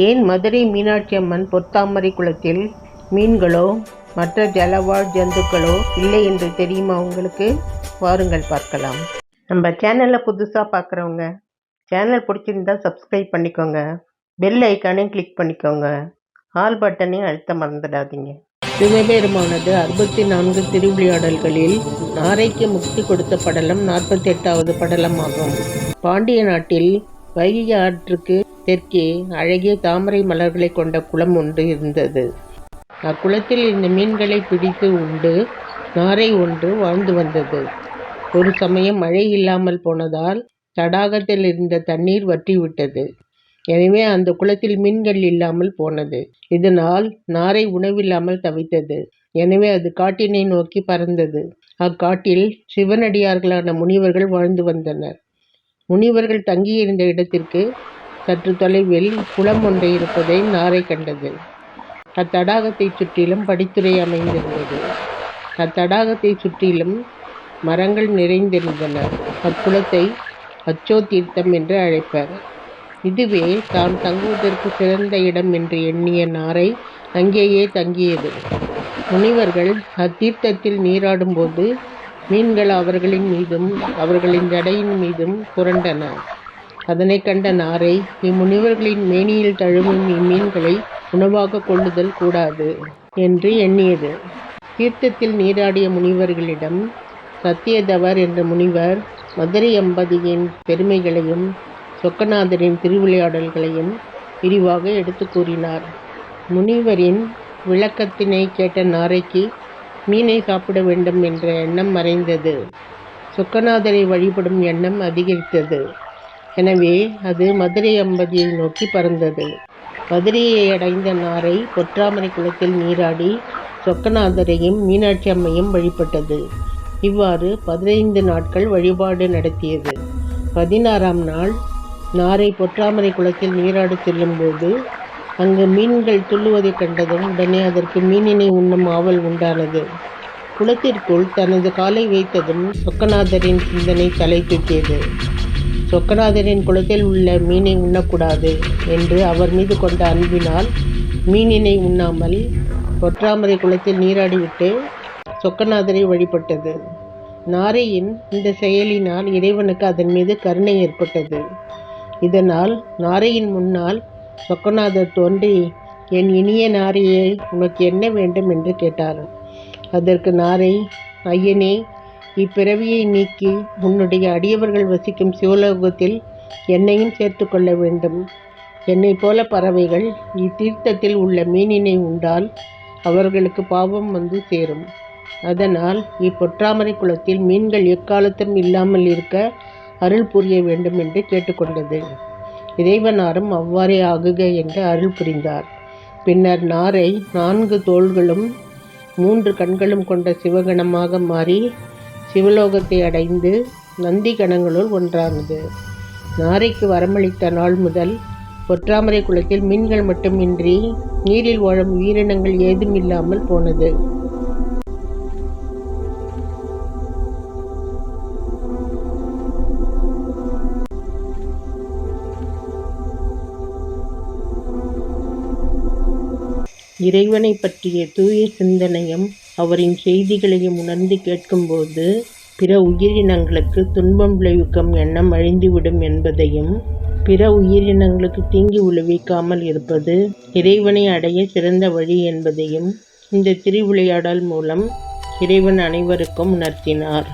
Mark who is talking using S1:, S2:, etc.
S1: ஏன் மதுரை மீனாட்சி அம்மன் பொத்தாமரை குளத்தில் மீன்களோ மற்ற ஜலவாழ் ஜந்துக்களோ இல்லை என்று தெரியுமா உங்களுக்கு? வாருங்கள் பார்க்கலாம். நம்ம சேனலில் புதுசாக பார்க்குறவங்க சேனல் பிடிச்சிருந்தா சப்ஸ்கிரைப் பண்ணிக்கோங்க. பெல் ஐக்கானையும் கிளிக் பண்ணிக்கோங்க. ஆல் பட்டனையும் அழுத்த மறந்துடாதீங்க. சிவபெருமானது அறுபத்தி நான்கு திருவிளையாடல்களில் நாரைக்கு முக்தி கொடுத்த படலம் நாற்பத்தி எட்டாவது படலம் ஆகும் பாண்டிய நாட்டில் வைகை ஆற்றுக்கு தெற்கே அழகிய தாமரை மலர்களை கொண்ட குளம் ஒன்று இருந்தது. அக்குளத்தில் இந்த மீன்களை பிடித்து உண்டு நாரை ஒன்று வாழ்ந்து வந்தது. ஒரு சமயம் மழை இல்லாமல் போனதால் தடாகத்தில் இருந்த தண்ணீர் வற்றிவிட்டது. எனவே அந்த குளத்தில் மீன்கள் இல்லாமல் போனது. இதனால் நாரை உணவில்லாமல் தவித்தது. எனவே அது காட்டினை நோக்கி பறந்தது. அக்காட்டில் சிவனடியார்களான முனிவர்கள் வாழ்ந்து வந்தனர். முனிவர்கள் தங்கியிருந்த இடத்திற்கு சற்று தொலைவில் குளம் ஒன்று இருப்பதை நாரை கண்டது. அத்தடாகத்தை சுற்றிலும் படித்துறை அமைந்திருந்தது. அத்தடாகத்தை சுற்றிலும் மரங்கள் நிறைந்திருந்தன. அக்குளத்தை அச்சோ தீர்த்தம் என்று அழைப்பர். இதுவே தான் தங்குவதற்கு சிறந்த இடம் என்று எண்ணிய நாரை அங்கேயே தங்கியது. முனிவர்கள் அத்தீர்த்தத்தில் நீராடும்போது மீன்கள் அவர்களின் மீதும் அவர்களின் ஜடையின் மீதும் புரண்டன. அதனை கண்ட நாரை இம்முனிவர்களின் மேனியில் தழுவும் இம்மீன்களை உணவாக கொள்ளுதல் கூடாது என்று எண்ணியது. தீர்த்தத்தில் நீராடிய முனிவர்களிடம் சத்தியதவர் என்ற முனிவர் மதுரை அம்பதியின் பெருமைகளையும் சொக்கநாதரின் திருவிளையாடல்களையும் விரிவாக எடுத்து கூறினார். முனிவரின் விளக்கத்தினை கேட்ட நாரைக்கு மீனை சாப்பிட வேண்டும் என்ற எண்ணம் மறைந்தது. சொக்கநாதரை வழிபடும் எண்ணம் அதிகரித்தது. எனவே அது மதுரை அம்பதியை நோக்கி பறந்தது. மதுரையை அடைந்த நாரை பொற்றாமரை குளத்தில் நீராடி சொக்கநாதரையும் மீனாட்சி அம்மையும் வழிபட்டது. இவ்வாறு பதினைந்து நாட்கள் வழிபாடு நடத்தியது. பதினாறாம் நாள் நாரை பொற்றாமரை குளத்தில் நீராடி செல்லும்போது அங்கு மீன்கள் துள்ளுவதைக் கண்டதும் உடனே அதற்கு மீனினை உண்ணும் ஆவல் உண்டானது. குளத்திற்குள் தனது காலை வைத்ததும் சொக்கநாதரின் சிந்தனை தலை தூக்கியது. சொக்கநாதரின் குளத்தில் உள்ள மீனை உண்ணக்கூடாது என்று அவர் மீது கொண்ட அன்பினால் மீனினை உண்ணாமல் ஒற்றாமரை குளத்தில் நீராடிவிட்டு சொக்கநாதரை வழிபட்டது. நாரையின் இந்த செயலினால் இறைவனுக்கு அதன் மீது கருணை ஏற்பட்டது. இதனால் நாரையின் முன்னால் சொக்கநாதர் தோன்றி என் இனிய நாரையை உனக்கு என்ன வேண்டும்? என்று கேட்டார். அதற்கு நாரை ஐயனே இப்பிறவியை நீக்கி உன்னுடைய அடியவர்கள் வசிக்கும் சிவலோகத்தில் என்னையும் சேர்த்து கொள்ள வேண்டும். என்னை போல பறவைகள் இத்தீர்த்தத்தில் உள்ள மீனினை உண்டால் அவர்களுக்கு பாவம் வந்து சேரும். அதனால் இப்பொற்றாமரை குளத்தில் மீன்கள் எக்காலத்தும் இல்லாமல் இருக்க அருள் புரிய வேண்டும் என்று கேட்டுக்கொண்டது இறைவனாரும் அவ்வாறே ஆகுக என்று அருள் புரிந்தார். பின்னர் நாரை நான்கு தோள்களும் மூன்று கண்களும் கொண்ட சிவகணமாக மாறி சிவலோகத்தை அடைந்து நந்தி கணங்களுள் ஒன்றானது. நாரைக்கு வரமளித்த நாள் முதல் பொற்றாமரை குளத்தில் மீன்கள் மட்டுமின்றி நீரில் வாழும் உயிரினங்கள் ஏதும் இல்லாமல் போனது. இறைவனை பற்றிய தூய சிந்தனையும் அவரின் செய்திகளையும் உணர்ந்து கேட்கும்போது பிற உயிரினங்களுக்கு துன்பம் விளைவிக்கும் எண்ணம் அழிந்துவிடும் என்பதையும் பிற உயிரினங்களுக்கு தீங்கி விளைவிக்காமல் இருப்பது இறைவனை அடைய சிறந்த வழி என்பதையும் இந்த திருவிளையாடல் மூலம் இறைவன் அனைவருக்கும் உணர்த்தினார்.